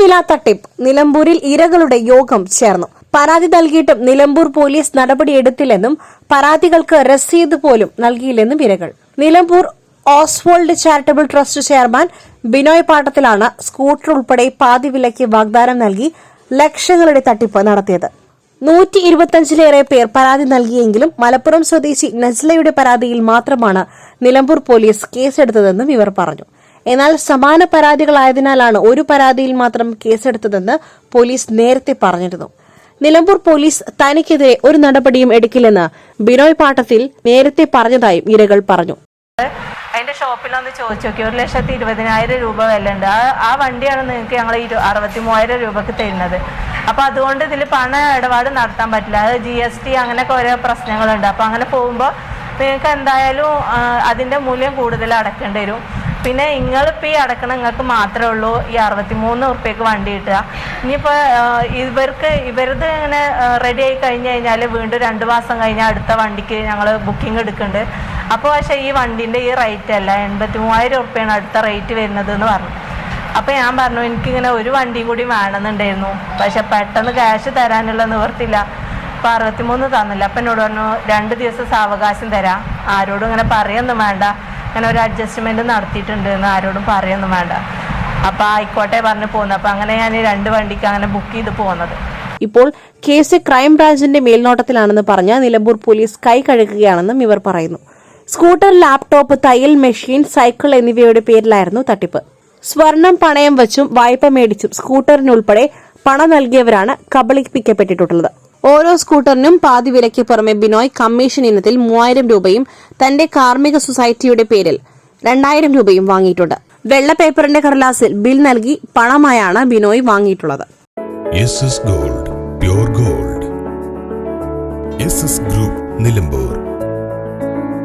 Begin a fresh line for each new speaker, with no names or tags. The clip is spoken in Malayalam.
വില തട്ടിപ്പ് നിലമ്പൂരിൽ ഇരകളുടെ യോഗം ചേർന്നു. പരാതി നൽകിയിട്ടും നിലമ്പൂർ പോലീസ് നടപടിയെടുത്തില്ലെന്നും പരാതികൾക്ക് രസീത് പോലും നൽകിയില്ലെന്നും ഇരകൾ. Nilambur Oswald charitable trust chairman Binoy പാട്ടത്തിലാണ് scooter ഉൾപ്പെടെ പാതി വിലയ്ക്ക് വാഗ്ദാനം നൽകി ലക്ഷങ്ങളുടെ തട്ടിപ്പ് നടത്തിയത്. നൂറ്റി ഇരുപത്തിയഞ്ചിലേറെ പേർ പരാതി നൽകിയെങ്കിലും മലപ്പുറം സ്വദേശി നസ്ലയുടെ പരാതിയിൽ മാത്രമാണ് നിലമ്പൂർ പോലീസ് കേസെടുത്തതെന്നും ഇവർ പറഞ്ഞു. എന്നാൽ സമാന പരാതികളായതിനാലാണ് ഒരു പരാതിയിൽ മാത്രം കേസെടുത്തതെന്ന് പോലീസ് നേരത്തെ പറഞ്ഞിരുന്നു. നിലമ്പൂർ പോലീസ് തനിക്കെതിരെ ഒരു നടപടിയും എടുക്കില്ലെന്ന് ബിനോയ് പാട്ടത്തിൽ നേരത്തെ പറഞ്ഞതായും ഇരകൾ പറഞ്ഞു.
അതിന്റെ ഷോപ്പിലൊന്ന് ചോദിച്ചു നോക്കി ഒരു ലക്ഷത്തി ഇരുപതിനായിരം രൂപ വില ഉണ്ട് ആ ആ വണ്ടിയാണ് നിങ്ങൾക്ക് ഞങ്ങൾ ഇരു അറുപത്തി മൂവായിരം രൂപക്ക് തരുന്നത്. അപ്പൊ അതുകൊണ്ട് ഇതിൽ പണ ഇടപാട് നടത്താൻ പറ്റില്ല. അത് ജി എസ് ടി അങ്ങനെയൊക്കെ ഓരോ പ്രശ്നങ്ങളുണ്ട്. അപ്പൊ അങ്ങനെ പോകുമ്പോൾ നിങ്ങൾക്ക് എന്തായാലും അതിന്റെ മൂല്യം കൂടുതൽ അടക്കേണ്ടി വരും. പിന്നെ നിങ്ങളിപ്പോൾ ഈ അടക്കണ നിങ്ങൾക്ക് മാത്രമേ ഉള്ളൂ ഈ അറുപത്തിമൂന്ന് ഉറുപ്പ്യക്ക് വണ്ടി കിട്ടുക. ഇനിയിപ്പോൾ ഇവർക്ക് ഇവരത് ഇങ്ങനെ റെഡി ആയി കഴിഞ്ഞ് കഴിഞ്ഞാൽ വീണ്ടും രണ്ട് മാസം കഴിഞ്ഞാൽ അടുത്ത വണ്ടിക്ക് ഞങ്ങൾ ബുക്കിംഗ് എടുക്കുന്നുണ്ട് അപ്പോൾ പക്ഷേ ഈ വണ്ടീന്റെ ഈ റേറ്റ് അല്ല എൺപത്തി മൂവായിരം ഉറുപ്പ്യാണ് അടുത്ത റേറ്റ് വരുന്നത് എന്ന് പറഞ്ഞു. അപ്പോൾ ഞാൻ പറഞ്ഞു എനിക്കിങ്ങനെ ഒരു വണ്ടി കൂടി വേണമെന്നുണ്ടായിരുന്നു. പക്ഷെ പെട്ടെന്ന് ക്യാഷ് തരാനുള്ള നിവർത്തില്ല അപ്പോൾ അറുപത്തിമൂന്ന് തന്നില്ല. അപ്പം എന്നോട് പറഞ്ഞു രണ്ട് ദിവസം സാവകാശം തരാം. ആരോടും ഇങ്ങനെ പറയൊന്നും വേണ്ട. അങ്ങനെ ഒരു അഡ്ജസ്റ്റ്മെന്റ് നടത്തിയിട്ടുണ്ട് എന്ന് ആരോടും പറയൊന്നും വേണ്ട. അപ്പോൾ ആയിക്കോട്ടെ പറഞ്ഞ് പോകുന്നത് അപ്പോൾ അങ്ങനെ ഞാൻ രണ്ട് വണ്ടിക്ക് അങ്ങനെ ബുക്ക് ചെയ്ത് പോകുന്നത്
ഇപ്പോൾ കേസ് ക്രൈംബ്രാഞ്ചിന്റെ മേൽനോട്ടത്തിലാണെന്ന് പറഞ്ഞ നിലമ്പൂർ പോലീസ് കൈ കഴുകുകയാണെന്നും ഇവർ പറയുന്നു. സ്കൂട്ടർ ലാപ്ടോപ്പ് തയ്യൽ മെഷീൻ സൈക്കിൾ എന്നിവയുടെ പേരിലായിരുന്നു തട്ടിപ്പ്. സ്വർണം പണയം വച്ചും വായ്പ മേടിച്ചും സ്കൂട്ടറിനുൾപ്പെടെ പണം നൽകിയവരാണ് കബളിപ്പിക്കപ്പെട്ടിട്ടുള്ളത്. ഓരോ സ്കൂട്ടറിനും പാതി വിലയ്ക്ക് പുറമെ ബിനോയ് കമ്മീഷൻ ഇനത്തിൽ മൂവായിരം രൂപയും തന്റെ കാർമ്മിക സൊസൈറ്റിയുടെ പേരിൽ രണ്ടായിരം രൂപയും വാങ്ങിയിട്ടുണ്ട്. വെള്ള പേപ്പറിന്റെ കടലാസിൽ ബിൽ നൽകി പണമായാണ് Binoy വാങ്ങിയിട്ടുള്ളത്.
Gold gold. Group Nilambur.